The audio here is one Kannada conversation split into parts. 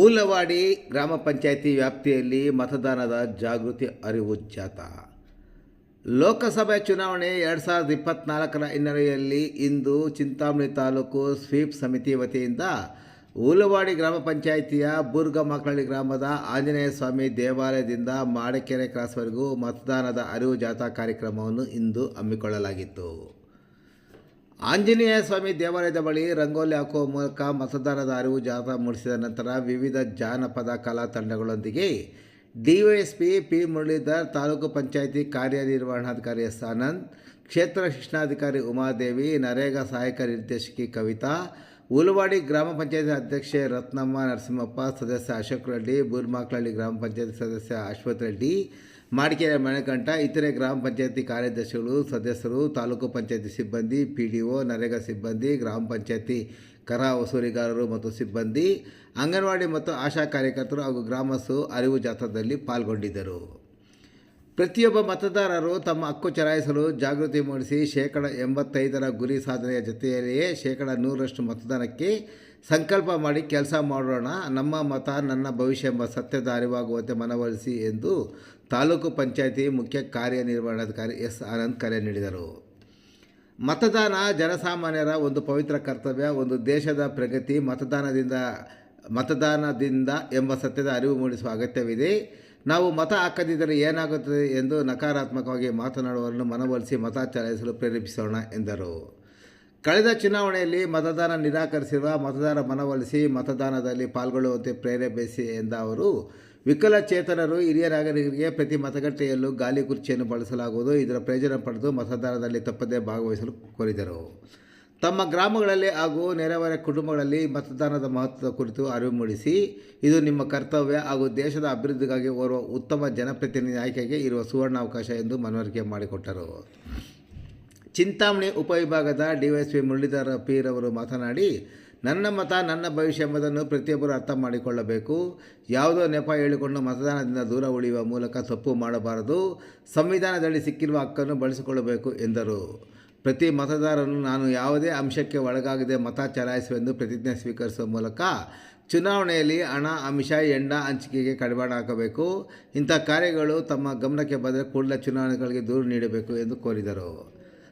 ಊಲವಾಡಿ ಗ್ರಾಮ ಪಂಚಾಯಿತಿ ವ್ಯಾಪ್ತಿಯಲ್ಲಿ ಮತದಾನದ ಜಾಗೃತಿ ಅರಿವು ಜಾಥಾ ಲೋಕಸಭೆ ಚುನಾವಣೆ ಎರಡು ಸಾವಿರದ ಇಪ್ಪತ್ತ್ನಾಲ್ಕರ ಹಿನ್ನೆಲೆಯಲ್ಲಿ ಇಂದು ಚಿಂತಾಮಣಿ ತಾಲೂಕು ಸ್ವೀಪ್ ಸಮಿತಿ ವತಿಯಿಂದ ಊಲವಾಡಿ ಗ್ರಾಮ ಪಂಚಾಯಿತಿಯ ಬೂರ್ಗಮಕ್ಕಳಳ್ಳಿ ಗ್ರಾಮದ ಆಂಜನೇಯ ಸ್ವಾಮಿ ದೇವಾಲಯದಿಂದ ಮಾಡಕೆರೆ ಕ್ರಾಸ್ವರೆಗೂ ಮತದಾನದ ಅರಿವು ಜಾಥಾ ಕಾರ್ಯಕ್ರಮವನ್ನು ಇಂದು ಹಮ್ಮಿಕೊಳ್ಳಲಾಗಿತ್ತು. ಆಂಜನೇಯ ಸ್ವಾಮಿ ದೇವಾಲಯದ ಬಳಿ ರಂಗೋಲಿ ಹಾಕುವ ಮೂಲಕ ಮತದಾನದ ಅರಿವು ಜಾಥಾ ಮೂಡಿಸಿದ ನಂತರ ವಿವಿಧ ಜಾನಪದ ಕಲಾ ತಂಡಗಳೊಂದಿಗೆ ಡಿವೈಎಸ್ಪಿ ಪಿ ಮುರಳೀಧರ್, ತಾಲೂಕು ಪಂಚಾಯಿತಿ ಕಾರ್ಯನಿರ್ವಹಣಾಧಿಕಾರಿ ಎಸ್ ಆನಂದ್, ಕ್ಷೇತ್ರ ಶಿಕ್ಷಣಾಧಿಕಾರಿ ಉಮಾದೇವಿ, ನರೇಗಾ ಸಹಾಯಕ ನಿರ್ದೇಶಕಿ ಕವಿತಾ, ಉಲುವಾಡಿ ಗ್ರಾಮ ಪಂಚಾಯತಿ ಅಧ್ಯಕ್ಷೆ ರತ್ನಮ್ಮ ನರಸಿಂಹಪ್ಪ, ಸದಸ್ಯ ಅಶೋಕ್ ರೆಡ್ಡಿ ಬೂರ್ಮಾಕ್ಲಹಳ್ಳಿ ಗ್ರಾಮ ಪಂಚಾಯತಿ ಸದಸ್ಯ ಅಶ್ವಥ್ ರೆಡ್ಡಿ ಮಾಡಿಕೆರೆ ಮಣಿಕಂಠ, ಇತರೆ ಗ್ರಾಮ ಪಂಚಾಯತಿ ಕಾರ್ಯದರ್ಶಿಗಳು, ಸದಸ್ಯರು, ತಾಲೂಕು ಪಂಚಾಯತಿ ಸಿಬ್ಬಂದಿ ಪಿ ಡಿ ಒ ನರೇಗಾ ಸಿಬ್ಬಂದಿ, ಗ್ರಾಮ ಪಂಚಾಯತಿ ಕರ ವಸೂಲಿಗಾರರು ಮತ್ತು ಸಿಬ್ಬಂದಿ, ಅಂಗನವಾಡಿ ಮತ್ತು ಆಶಾ ಕಾರ್ಯಕರ್ತರು ಹಾಗೂ ಗ್ರಾಮಸ್ಥರು ಅರಿವು ಜಾಥಾದಲ್ಲಿ ಪಾಲ್ಗೊಂಡಿದ್ದರು. ಪ್ರತಿಯೊಬ್ಬ ಮತದಾರರು ತಮ್ಮ ಹಕ್ಕು ಚಲಾಯಿಸಲು ಜಾಗೃತಿ ಮೂಡಿಸಿ ಶೇಕಡ ಎಂಬತ್ತೈದರ ಗುರಿ ಸಾಧನೆಯ ಜೊತೆಯಲ್ಲಿಯೇ ಶೇಕಡ ನೂರರಷ್ಟು ಮತದಾನಕ್ಕೆ ಸಂಕಲ್ಪ ಮಾಡಿ ಕೆಲಸ ಮಾಡೋಣ, ನಮ್ಮ ಮತ ನನ್ನ ಭವಿಷ್ಯ ಎಂಬ ಸತ್ಯದ ಅರಿವಾಗುವಂತೆ ಮನವೊಲಿಸಿ ಎಂದು ತಾಲೂಕು ಪಂಚಾಯಿತಿ ಮುಖ್ಯ ಕಾರ್ಯನಿರ್ವಹಣಾಧಿಕಾರಿ ಎಸ್ ಆನಂದ್ ಕರೆ ನೀಡಿದರು. ಮತದಾನ ಜನಸಾಮಾನ್ಯರ ಒಂದು ಪವಿತ್ರ ಕರ್ತವ್ಯ, ಒಂದು ದೇಶದ ಪ್ರಗತಿ, ಮತದಾನದಿಂದ ಮತದಾನದಿಂದ ಎಂಬ ಸತ್ಯದ ಅರಿವು ಮೂಡಿಸುವ ಅಗತ್ಯವಿದೆ. ನಾವು ಮತ ಹಾಕದಿದ್ದರೆ ಏನಾಗುತ್ತದೆ ಎಂದು ನಕಾರಾತ್ಮಕವಾಗಿ ಮಾತನಾಡುವವರನ್ನು ಮನವೊಲಿಸಿ ಮತ ಚಲಾಯಿಸಲು ಪ್ರೇರೇಪಿಸೋಣ ಎಂದರು. ಕಳೆದ ಚುನಾವಣೆಯಲ್ಲಿ ಮತದಾನ ನಿರಾಕರಿಸಿರುವ ಮತದಾರ ಮನವೊಲಿಸಿ ಮತದಾನದಲ್ಲಿ ಪಾಲ್ಗೊಳ್ಳುವಂತೆ ಪ್ರೇರೇಪಿಸಿ ಎಂದ ಅವರು, ವಿಕಲಚೇತನರು ಹಿರಿಯ ನಾಗರಿಕರಿಗೆ ಪ್ರತಿ ಮತಗಟ್ಟೆಯಲ್ಲೂ ಗಾಲಿ ಕುರ್ಚಿಯನ್ನು ಬಳಸಲಾಗುವುದು, ಇದರ ಪ್ರಯೋಜನ ಪಡೆದು ಮತದಾನದಲ್ಲಿ ತಪ್ಪದೇ ಭಾಗವಹಿಸಲು ಕೋರಿದರು. ತಮ್ಮ ಗ್ರಾಮಗಳಲ್ಲಿ ಹಾಗೂ ನೆರೆಹೊರೆ ಕುಟುಂಬಗಳಲ್ಲಿ ಮತದಾನದ ಮಹತ್ವದ ಕುರಿತು ಅರಿವು ಮೂಡಿಸಿ, ಇದು ನಿಮ್ಮ ಕರ್ತವ್ಯ ಹಾಗೂ ದೇಶದ ಅಭಿವೃದ್ಧಿಗಾಗಿ ಓರ್ವ ಉತ್ತಮ ಜನಪ್ರತಿನಿಧಿ ಆಯ್ಕೆಗೆ ಇರುವ ಸುವರ್ಣಾವಕಾಶ ಎಂದು ಮನವರಿಕೆ ಮಾಡಿಕೊಟ್ಟರು. ಚಿಂತಾಮಣಿ ಉಪವಿಭಾಗದ ಡಿವೈಎಸ್ಪಿ ಮುರಳೀಧರ ಪೀರ್ ಅವರು ಮಾತನಾಡಿ, ನನ್ನ ಮತ ನನ್ನ ಭವಿಷ್ಯ ಎಂಬುದನ್ನು ಪ್ರತಿಯೊಬ್ಬರು ಅರ್ಥ ಮಾಡಿಕೊಳ್ಳಬೇಕು. ಯಾವುದೋ ನೆಪ ಹೇಳಿಕೊಂಡು ಮತದಾನದಿಂದ ದೂರ ಉಳಿಯುವ ಮೂಲಕ ತಪ್ಪು ಮಾಡಬಾರದು. ಸಂವಿಧಾನದಲ್ಲಿ ಸಿಕ್ಕಿರುವ ಹಕ್ಕನ್ನು ಬಳಸಿಕೊಳ್ಳಬೇಕು ಎಂದರು. ಪ್ರತಿ ಮತದಾರನು ನಾನು ಯಾವುದೇ ಅಂಶಕ್ಕೆ ಒಳಗಾಗದೆ ಮತ ಚಲಾಯಿಸುವೆಂದು ಪ್ರತಿಜ್ಞೆ ಸ್ವೀಕರಿಸುವ ಮೂಲಕ ಚುನಾವಣೆಯಲ್ಲಿ ಹಣ ಅಂಶ ಎಂಡ ಹಂಚಿಕೆಗೆ ಕಡಿವಾಣ ಹಾಕಬೇಕು. ಇಂಥ ಕಾರ್ಯಗಳು ತಮ್ಮ ಗಮನಕ್ಕೆ ಬಂದರೆ ಕೂಡಲೇ ಚುನಾವಣೆಗಳಿಗೆ ದೂರು ನೀಡಬೇಕು ಎಂದು ಕೋರಿದರು.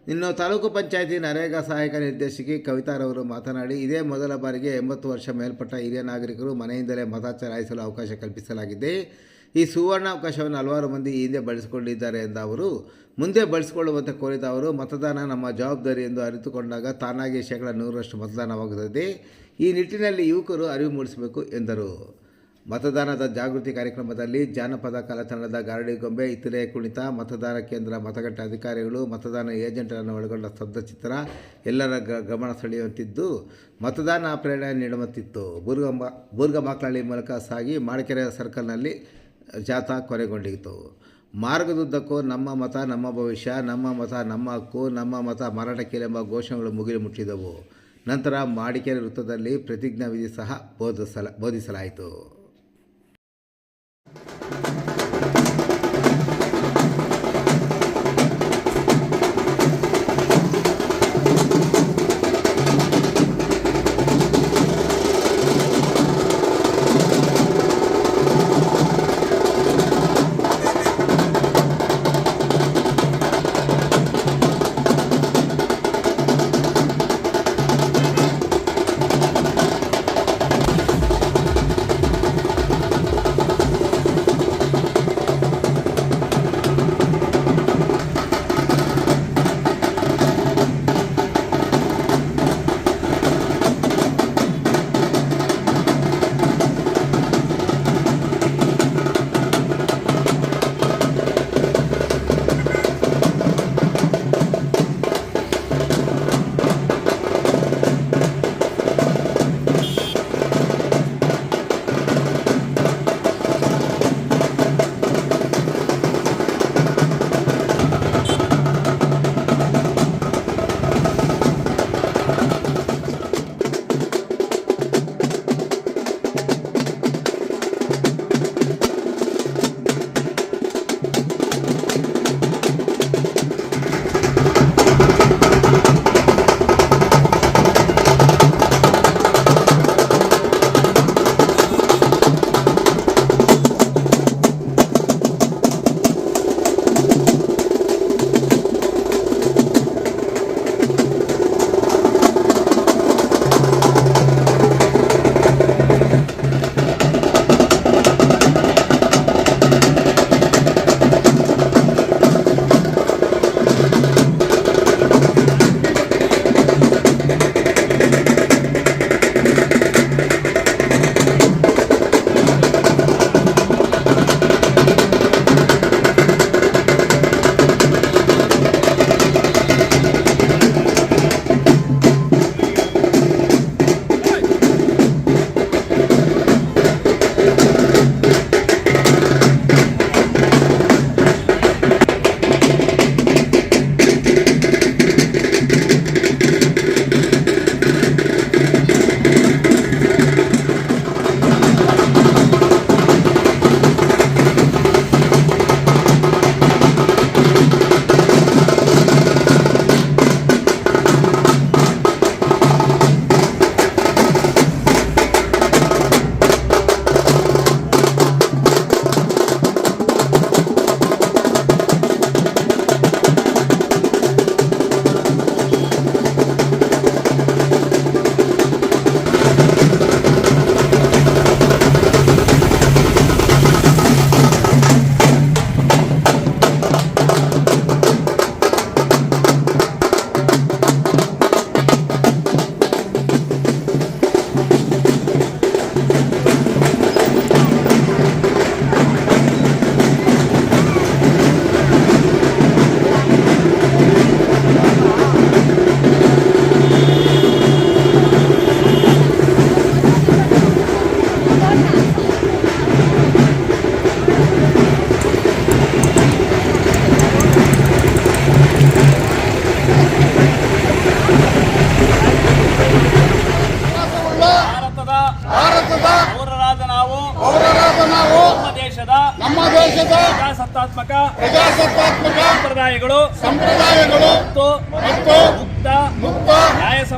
ಇನ್ನು ತಾಲೂಕು ಪಂಚಾಯಿತಿ ನರೇಗಾ ಸಹಾಯಕ ನಿರ್ದೇಶಕಿ ಕವಿತಾರವರು ಮಾತನಾಡಿ, ಇದೇ ಮೊದಲ ಬಾರಿಗೆ ಎಂಬತ್ತು ವರ್ಷ ಮೇಲ್ಪಟ್ಟ ಹಿರಿಯ ನಾಗರಿಕರು ಮನೆಯಿಂದಲೇ ಮತ ಚಲಾಯಿಸಲು ಅವಕಾಶ ಕಲ್ಪಿಸಲಾಗಿದೆ. ಈ ಸುವರ್ಣ ಅವಕಾಶವನ್ನು ಹಲವಾರು ಮಂದಿ ಈ ಹಿಂದೆ ಬಳಸಿಕೊಂಡಿದ್ದಾರೆ ಎಂದ ಅವರು, ಮುಂದೆ ಬಳಸಿಕೊಳ್ಳುವಂತೆ ಕೋರಿದ ಅವರು, ಮತದಾನ ನಮ್ಮ ಜವಾಬ್ದಾರಿ ಎಂದು ಅರಿತುಕೊಂಡಾಗ ತಾನಾಗಿ ಶೇಕಡ ನೂರರಷ್ಟು ಮತದಾನವಾಗುತ್ತದೆ. ಈ ನಿಟ್ಟಿನಲ್ಲಿ ಯುವಕರು ಅರಿವು ಮೂಡಿಸಬೇಕು ಎಂದರು. ಮತದಾನದ ಜಾಗೃತಿ ಕಾರ್ಯಕ್ರಮದಲ್ಲಿ ಜಾನಪದ, ಕಲಾತಂಡದ ಗಾರಡಿಗೊಂಬೆ ಇತರೆ ಕುಣಿತ, ಮತದಾನ ಕೇಂದ್ರ, ಮತಗಟ್ಟೆ ಅಧಿಕಾರಿಗಳು, ಮತದಾನ ಏಜೆಂಟರನ್ನು ಒಳಗೊಂಡ ಸ್ತಬ್ಧಚಿತ್ರ ಎಲ್ಲರ ಗಮನ ಸೆಳೆಯುವಂತಿದ್ದು ಮತದಾನ ಪ್ರೇರಣೆ ನೀಡುವಂತಿತ್ತು. ಬುರ್ಗಮ್ಮ ಬೂರ್ಗಮಾಕ್ಲಹಳ್ಳಿ ಮೂಲಕ ಸಾಗಿ, ಮಾಣಿಕೆರೆ ಸರ್ಕಲ್ನಲ್ಲಿ ಜಾಥಾ ಕೊನೆಗೊಂಡಿತು ಮಾರ್ಗದುದ್ದಕ್ಕೂ ನಮ್ಮ ಮತ ನಮ್ಮ ಭವಿಷ್ಯ, ನಮ್ಮ ಮತ ನಮ್ಮ ಹಕ್ಕು, ನಮ್ಮ ಮತ ಮಾರಾಟಕ್ಕಿಲ್ಲ ಎಂಬ ಘೋಷಣೆಗಳು ಮುಗಿಲು ಮುಟ್ಟಿದವು. ನಂತರ ಮಾಡಿಕೆರೆ ವೃತ್ತದಲ್ಲಿ ಪ್ರತಿಜ್ಞಾ ವಿಧಿ ಸಹ ಬೋಧಿಸಲ, ಬೋಧಿಸಲಾಯಿತು.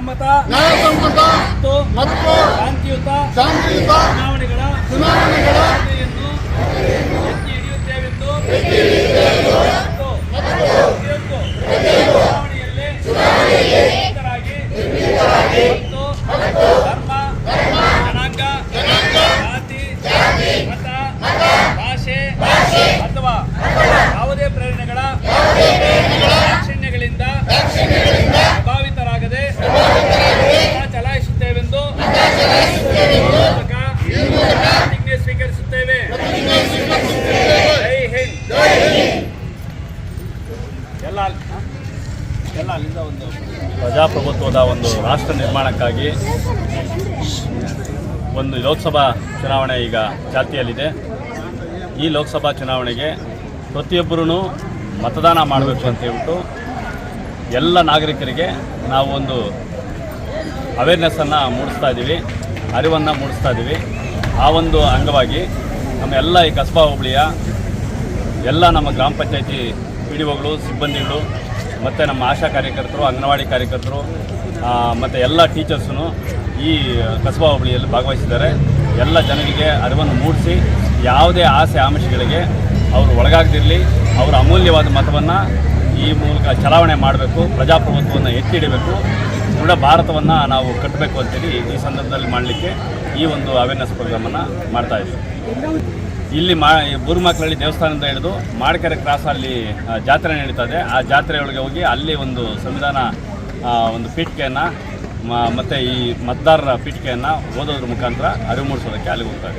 ನ್ಯಾಯಸಮ್ಮತ ನ್ಯಾಯಸಮ್ಮತ ಮತ್ತು ಮತ್ತು ಶಾಂತಿಯುತ ಶಾಂತಿಯುತ ಚುನಾವಣೆಗಳ ಚುನಾವಣೆಗಳ ಎತ್ತಿ ಹಿಡಿಯುತ್ತೇವೆಂದು ಮತ್ತು ಪ್ರತಿಯೊಂದು ಚುನಾವಣೆಯಲ್ಲಿ ನಿರ್ಭೀತರಾಗಿ ಮತ್ತು ಧರ್ಮ ಜನಾಂಗ ಜಾತಿ ಮತ ಭಾಷೆ ಅಥವಾ ಯಾವುದೇ ಪ್ರೇರಣೆಗಳ ದಾಕ್ಷಿಣ್ಯಗಳಿಂದ ಪ್ರಭಾವಿತರಾಗದೆ ಮತ ಚಲಾಯಿಸುತ್ತೇವೆಂದು ಮೂಲಕ ಪ್ರತಿಜ್ಞೆ ಸ್ವೀಕರಿಸುತ್ತೇವೆ ಜೈ ಹಿಂದ್ ಎಲ್ಲ ಎಲ್ಲ ಅಲ್ಲಿಂದ ಒಂದು ಪ್ರಜಾಪ್ರಭುತ್ವದ ಒಂದು ರಾಷ್ಟ್ರ ನಿರ್ಮಾಣಕ್ಕಾಗಿ ಒಂದು ಲೋಕಸಭಾ ಚುನಾವಣೆ ಈಗ ಜಾತಿಯಲ್ಲಿದೆ. ಈ ಲೋಕಸಭಾ ಚುನಾವಣೆಗೆ ಪ್ರತಿಯೊಬ್ಬರೂ ಮತದಾನ ಮಾಡಬೇಕು ಅಂತ ಹೇಳ್ಬಿಟ್ಟು ಎಲ್ಲ ನಾಗರಿಕರಿಗೆ ನಾವು ಒಂದು ಅವೇರ್ನೆಸ್ಸನ್ನು ಮೂಡಿಸ್ತಾ ಇದ್ದೀವಿ, ಅರಿವನ್ನು ಮೂಡಿಸ್ತಾ ಇದ್ದೀವಿ. ಆ ಒಂದು ಅಂಗವಾಗಿ ನಮ್ಮ ಎಲ್ಲ ಈ ಕಸ್ಬಾ ಹೋಬಳಿಯ ಎಲ್ಲ ನಮ್ಮ ಗ್ರಾಮ ಪಂಚಾಯತಿ ಪಿ ಡಿ ಒಗಳು, ಸಿಬ್ಬಂದಿಗಳು ಮತ್ತು ನಮ್ಮ ಆಶಾ ಕಾರ್ಯಕರ್ತರು, ಅಂಗನವಾಡಿ ಕಾರ್ಯಕರ್ತರು ಮತ್ತು ಎಲ್ಲ ಟೀಚರ್ಸೂ ಈ ಕಸಬಾ ಹೋಬಳಿಯಲ್ಲಿ ಭಾಗವಹಿಸಿದ್ದಾರೆ. ಎಲ್ಲ ಜನರಿಗೆ ಅರಿವನ್ನು ಮೂಡಿಸಿ, ಯಾವುದೇ ಆಸೆ ಆಮಿಷಗಳಿಗೆ ಅವರು ಒಳಗಾಗದಿರಲಿ, ಅವರ ಅಮೂಲ್ಯವಾದ ಮತವನ್ನು ಈ ಮೂಲಕ ಚಲಾವಣೆ ಮಾಡಬೇಕು, ಪ್ರಜಾಪ್ರಭುತ್ವವನ್ನು ಎತ್ತಿ ಹಿಡಿಬೇಕು ದೃಢ ಭಾರತವನ್ನು ನಾವು ಕಟ್ಟಬೇಕು ಅಂತೇಳಿ ಈ ಸಂದರ್ಭದಲ್ಲಿ ಮಾಡಲಿಕ್ಕೆ ಈ ಒಂದು ಅವೇರ್ನೆಸ್ ಪ್ರೋಗ್ರಾಮನ್ನು ಮಾಡ್ತಾ ಇದ್ದೀವಿ. ಇಲ್ಲಿ ಮಾ ಬೂರ್ಮಕ್ಳಳ್ಳಿ ದೇವಸ್ಥಾನದಿಂದ ಹಿಡಿದು ಮಾಡಕೆರೆ ಕ್ರಾಸ್ ಅಲ್ಲಿ ಜಾತ್ರೆ ಇದೆ. ಆ ಜಾತ್ರೆಯೊಳಗೆ ಹೋಗಿ ಅಲ್ಲಿ ಒಂದು ಸಂವಿಧಾನ ಒಂದು ಪೀಠಿಕೆಯನ್ನು ಮತ್ತು ಈ ಮತದಾರರ ಪೀಠಿಕೆಯನ್ನು ಓದೋದ್ರ ಮುಖಾಂತರ ಅರಿವು ಮೂಡಿಸೋದಕ್ಕೆ ಅಲ್ಲಿಗೆ ಹೋಗ್ತಾ